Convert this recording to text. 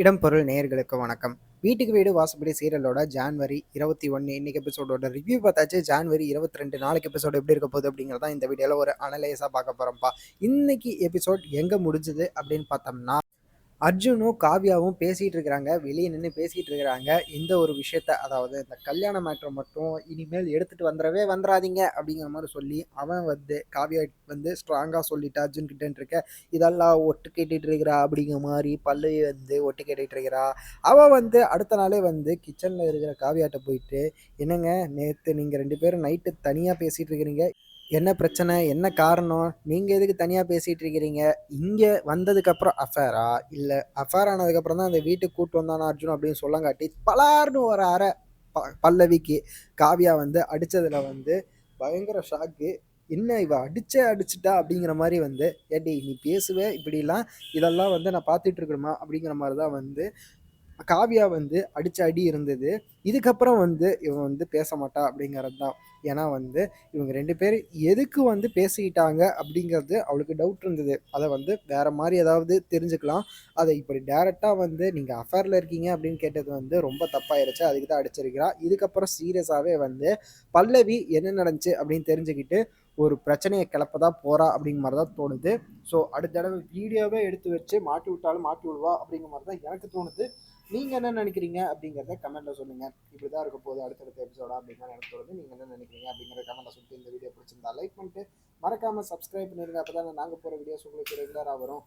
இடம்பொருள் நேயர்களுக்கு வணக்கம். வீட்டுக்கு வீடு வாசப்படி சீரியலோட ஜான்வரி இருபத்தி ஒன்று இன்னைக்கு எபிசோடோட ரிவ்யூ பார்த்தாச்சு. ஜான்வரி இருபத்தி ரெண்டு நாளைக்கு எபிசோடு எப்படி இருக்க போகுது அப்படிங்கிறதான் இந்த வீடியோவில் ஒரு அனலைஸாக பார்க்க போகிறோம்ப்பா இன்னைக்கு எபிசோட் எங்கே முடிஞ்சது அப்படின்னு பார்த்தோம்னா அர்ஜுனும் காவ்யாவும் பேசிகிட்டு இருக்கிறாங்க. வெளியே நின்று பேசிகிட்டு இருக்கிறாங்க. இந்த ஒரு விஷயத்த அதாவது இந்த கல்யாண மேட்ரை மட்டும் இனிமேல் எடுத்துகிட்டு வந்துடவே வந்துடாதீங்க அப்படிங்கிற மாதிரி சொல்லி அவன் வந்து காவ்யா வந்து ஸ்ட்ராங்காக சொல்லிட்டு அர்ஜுன் கிட்டேன்னு இருக்க இதெல்லாம் ஒட்டு கேட்டுட்டு இருக்கிறா அப்படிங்கிற மாதிரி பல்லவி வந்து ஒட்டு கேட்டுட்டு இருக்கிறா. அவள் வந்து அடுத்த நாளே வந்து கிச்சனில் இருக்கிற காவியாட்ட போயிட்டு என்னங்க நேற்று நீங்கள் ரெண்டு பேரும் நைட்டு தனியாக பேசிகிட்டு இருக்கிறீங்க. என்ன பிரச்சனை? என்ன காரணம்? நீங்கள் எதுக்கு தனியாக பேசிகிட்டு இருக்கிறீங்க? இங்கே வந்ததுக்கப்புறம் அஃபேரா இல்லை அஃபேர் ஆனதுக்கப்புறம் தான் அந்த வீட்டுக்கு கூட்டு வந்தானா அர்ஜுன் அப்படின்னு சொல்லங்காட்டி பலார்னு ஒரு அரை ப பல்லவிக்கு காவியா வந்து அடித்ததில் வந்து பயங்கர ஷாக்கு என்ன இவ? அடிச்சே அடிச்சிட்டா? அப்படிங்கிற மாதிரி வந்து ஏடி நீ பேசுவே? இப்படிலாம் இதெல்லாம் வந்து நான் பார்த்துட்டு இருக்கணுமா? அப்படிங்கிற மாதிரி தான் வந்து காவியா வந்து அடிச்ச அடி இருந்தது. இதுக்கப்புறம் வந்து இவன் வந்து பேச மாட்டா அப்படிங்கிறது தான் ஏன்னா வந்து இவங்க ரெண்டு பேரும் எதுக்கு வந்து பேசிக்கிட்டாங்க அப்படிங்கிறது அவளுக்கு டவுட் இருந்தது. அதை வந்து வேற மாதிரி ஏதாவது தெரிஞ்சுக்கலாம். அதை இப்படி டேரெக்டாக வந்து நீங்கள் அஃபேரில் இருக்கீங்க அப்படின்னு கேட்டது வந்து ரொம்ப தப்பாயிருச்சு. அதுக்கு தான் அடிச்சிருக்கிறா. இதுக்கப்புறம் சீரியஸாகவே வந்து பல்லவி என்ன நடந்துச்சு அப்படின்னு தெரிஞ்சுக்கிட்டு ஒரு பிரச்சனையை கிளப்ப தான் போகிறா அப்படிங்கிற மாதிரி தான் தோணுது. ஸோ அடுத்த தடவை வீடியோவே எடுத்து வச்சு மாட்டி விட்டாலும் மாட்டி விடுவா அப்படிங்கிற மாதிரி தான் எனக்கு தோணுது. நீங்கள் என்ன நினைக்கிறீங்க அப்படிங்கிறத கமெண்ட்டில் சொல்லுங்கள் இப்படி தான் இருக்க போகுது அடுத்தடுத்த எபிசோடா அப்படிங்கிற எனக்கு தோணுது நீங்கள் என்ன நினைக்கிறீங்க அப்படிங்கிற கமெண்ட்டில் சொல்லிட்டு இந்த வீடியோ பிடிச்சிருந்தா லைக் பண்ணிட்டு மறக்காமல் சப்ஸ்கிரைப் பண்ணிருங்க. அப்போ தான் நாங்கள் போகிற வீடியோஸ் உங்களுக்கு ரெகுலராக வரும்.